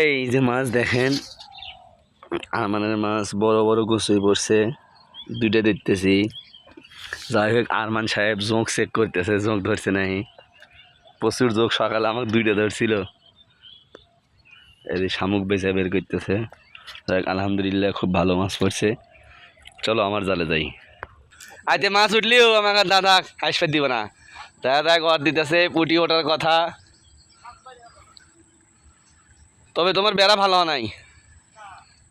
এই যে মাছ দেখেন আরমানের মাছ বড় বড় গুছুই পড়ছে দুইটা দেখতেছি। যাই হোক আরমান সাহেব জোঁক চেক করতেছে জোঁক ধরছে নাই প্রচুর জোঁক সকালে আমাকে দুইটা ধরছিল। এই শামুক বেচা বের করতেছে। যাই হোক, আলহামদুলিল্লাহ খুব ভালো মাছ পড়ছে। চলো আমার জালে যাই। আজকে মাছ উঠলিও আমাকে দাদা কাশফের দিব না। দাদা ঘর দিতেছে পুটি ওঠার কথা। তবে তোমার বেড়া ভালো নাই?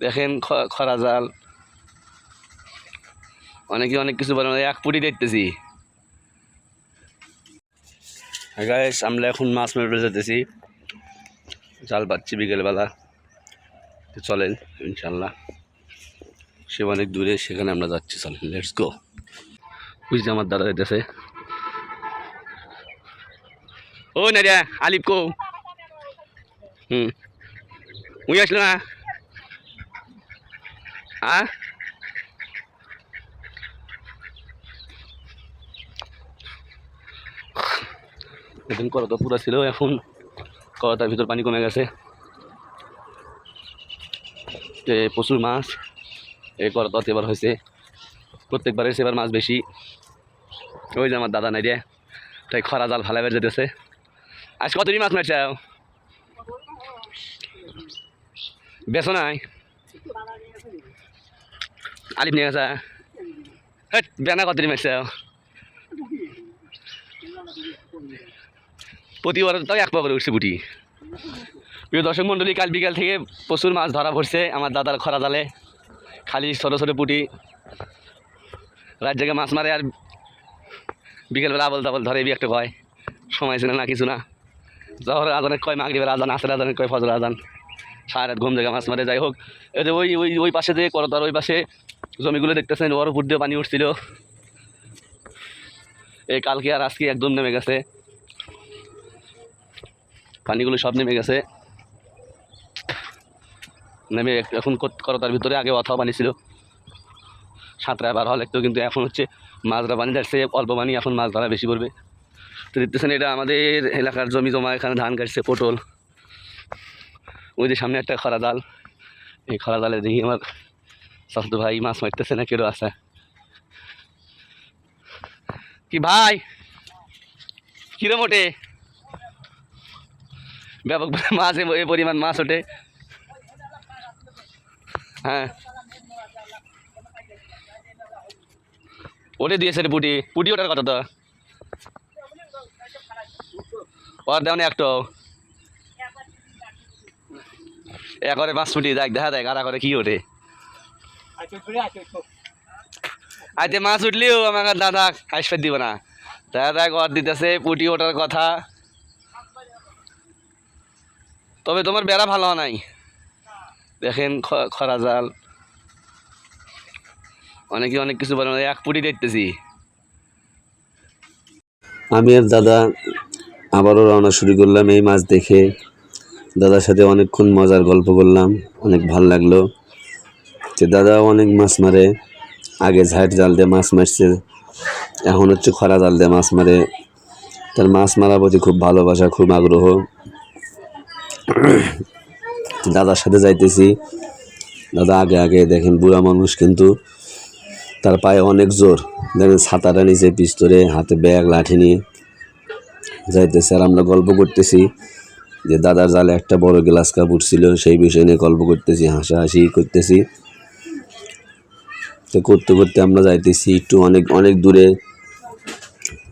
দেখেন খরা জাল। অনেকে অনেক কিছু বলে এক পুটি দেখতেছি। গাইস আমরা এখন মাছ মেরে যেতেছি। জাল পাচ্ছি বিকেলবেলা। চলেন ইনশাল্লাহ সে অনেক দূরে, সেখানে আমরা যাচ্ছি। চলেন লেটস গো বুঝতে আমার দাদা যেতেছে। ও না রে আলিপ কো। হুম। উই আসলো না হ্যাঁ এখন করতা পুরা ছিল এখন করতার ভিতর পানি কমে গেছে যে প্রচুর মাছ এই করতাতে এবার হয়েছে প্রত্যেকবার এসে এবার মাছ বেশি ওই যে আমার দাদা নাই রে তাই খরা জাল ভালো বের যেতেছে আজ কতদিন মাছ মারছে বেছো নাই? আলিপ নিয়ে গেছে। হেট বেনা কতদিন মারছে প্রতিবার তাও এক পা উঠছে বুটি প্রিয় দর্শক মণ্ডলী, কাল বিকাল থেকে প্রচুর মাছ ধরা পড়ছে আমার দাদার খরা জালে। খালি ছোটো ছোটো পুটি রাত জায়গায় মাছ মারে আর বিকেলবেলা আবল তাবল ধরে একটা কয়। সময় ছিল না কিছু না। জহর আজানের কয় মাগরিবের আজান আসর আজানের কয় ফজর আজান। সারা ঘুম জায়গা মাছ মারে, যাই হোক। যে ওই ওই ওই পাশে যে করতার, ওই পাশে জমিগুলো দেখতেছেন, ওর উপর দিয়ে পানি উঠছিল। এই কালকে আর আজকে একদম নেমে গেছে। পানিগুলো সব নেমে গেছে। নেমে এখন করতার ভিতরে আগে অথাও পানি ছিল। সাঁতরা বার হলে তো কিন্তু এখন হচ্ছে মাছ ধরা পানি যাচ্ছে অল্প পানি, এখন মাছ ধরা বেশি পড়বে। তো দেখতেছেন, এটা আমাদের এলাকার জমি জমা, এখানে ধান কাটছে, পটল। ওই যে সামনে একটা খরা জাল। এই খরা জালে দেখি আমার সস্ত ভাই মাছ মারতেছে না কেউ আছে। কি ভাই? কিরম ওঠে ব্যাপক মাছ এ- পরিমাণ মাছ ওঠে। হ্যাঁ। ওটে দিয়েছে রে পুটি। পুটি ওটার কথা তো। ওর দেও না একটু একরে পাঁচ ফুটি দেখ, দেখা দেখ আর করে কি ওঠে। আজকে মাছ উঠলিও আমাকে দাদা কাশফের দিব না। দাদা ঘর দিতেছে, পুটি ওঠার কথা। তবে তোমার বেড়া ভালো নাই? দেখেন খরা জাল। অনেকে অনেক কিছু বলে, এক পুটি দেখতেছি। আমি আর দাদা আবারও রওনা শুরু করলাম এই মাছ দেখে। দাদার সাথে অনেকক্ষণ মজার গল্প করলাম অনেক ভালো লাগল। যে দাদা অনেক মাছ মারে, আগে ঝাট জাল দিয়ে মাছ মারছে, এখন হচ্ছে খরা জাল দিয়ে মাছ মারে। তার মাছ মারার প্রতি খুব ভালোবাসা, খুব আগ্রহ। দাদার সাথে যাইতেছি। দাদা আগে আগে দেখেন বুড়া মানুষ কিন্তু তার পায়ে অনেক জোর। দেখেন ছাতাটা নিচে পিস্তরে হাতে ব্যাগ, লাঠি নিয়ে যাইতেছে আর আমরা গল্প করতেছি। যে দাদার জালে একটা বড় গ্লাস কাপ উঠছিল, সেই বিষয় নিয়ে গল্প করতেছি, হাসাহাসি করতেছি। তো করতে করতে আমরা যাইতেছি একটু অনেক অনেক দূরে।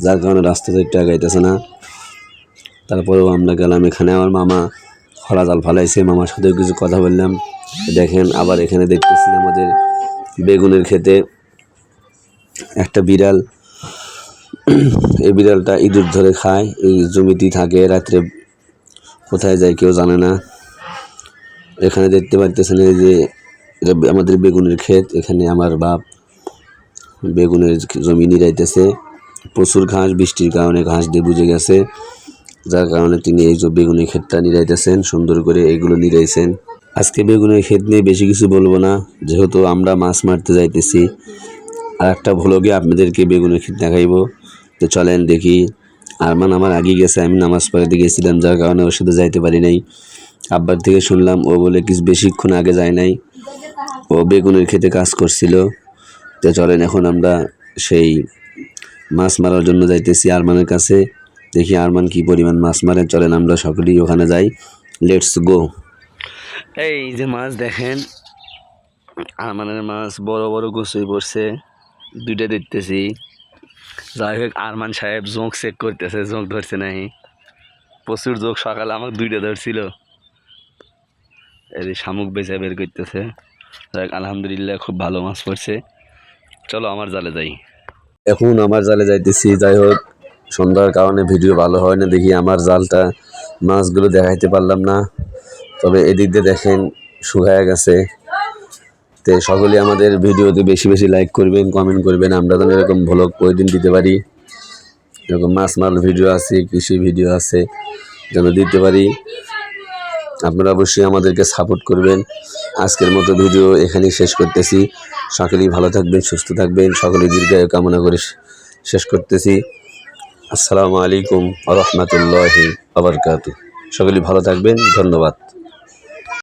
যার কারণে রাস্তাতে একটু আগাইতেছে না। তারপরেও আমরা গেলাম এখানে। আমার মামা খরা জাল ফালাইছে। মামার সাথেও কিছু কথা বললাম। দেখেন, আবার এখানে দেখতেছি আমাদের বেগুনের ক্ষেতে একটা বিড়াল। এই বিড়ালটা ইঁদুর ধরে খায়। এই জমিটি থাকে রাত্রে কোথায় যায় কেউ জানে না। এখানে দেখতে পাচ্ছেন এই যে আমাদের বেগুনের ক্ষেত, এখানে আমার বাপ বেগুনের জমি নিরাইতেছে। প্রচুর ঘাস, বৃষ্টির কারণে ঘাস দিয়ে বুঝে গেছে। যার কারণে তিনি এই যে বেগুনের ক্ষেতটা নিরাইতেছেন, সুন্দর করে এইগুলো নিরাইছেন। আজকে বেগুনের ক্ষেত নিয়ে বেশি কিছু বলব না, যেহেতু আমরা মাছ মারতে যাইতেছি। আর একটা ভ্লগে আপনাদেরকে বেগুনের ক্ষেত দেখাইবো। তো চলেন দেখি আরমান আমার আগে গেছে, আমি নামাজ পড়াতে গেছিলাম, যার কারণে ওর সাথে যাইতে পারি নাই। আব্বার থেকে শুনলাম, ও বলে কিছু বেশিক্ষণ আগে যায় নাই। ও বেগুনের খেতে কাজ করছিল। তো চলেন, এখন আমরা সেই মাছ মারার জন্য যাইতেছি আরমানের কাছে। দেখি আরমান কি পরিমাণ মাছ মারে। চলেন, আমরা সকলেই ওখানে যাই। লেটস গো এই যে মাছ দেখেন, আরমানের মাছ বড় বড় গুছুই পড়ছে, দুইটা দেখতেছি। যাই হোক, আরমান সাহেব জোঁক চেক করতেছে, জোঁক ধরছে নাই প্রচুর জোঁক, সকালে আমাকে দুইটা ধরছিল। এই শামুক বেচা বের করতেছে। যাই আলহামদুলিল্লাহ খুব ভালো মাছ পড়ছে। চলো আমার জালে যাই। এখন আমার জালে যাইতেছি। যাই হোক, সন্ধ্যার কারণে ভিডিও ভালো হয় না দেখি আমার জালটা, মাছগুলো দেখাইতে পারলাম না। তবে এদিক দিয়ে দেখেন, শুকায় গেছে। তো সকলে আমাদের ভিডিওতে বেশি বেশি লাইক করবেন কমেন্ট করবেন। আমরা যেন এরকম ভ্লগ প্রতিদিন দিতে পারি। এরকম মাছ মার ভিডিও আছে, কৃষি ভিডিও আছে, যেন দিতে পারি। আপনারা অবশ্যই আমাদেরকে সাপোর্ট করবেন। আজকের মতো ভিডিও এখানেই শেষ করতেছি। সকলেই ভালো থাকবেন, সুস্থ থাকবেন। সকলেই দীর্ঘায়ু কামনা করে শেষ করতেছি। আসসালামু আলাইকুম রহমতুল্লাহি আবরকাত সকলেই ভালো থাকবেন। ধন্যবাদ।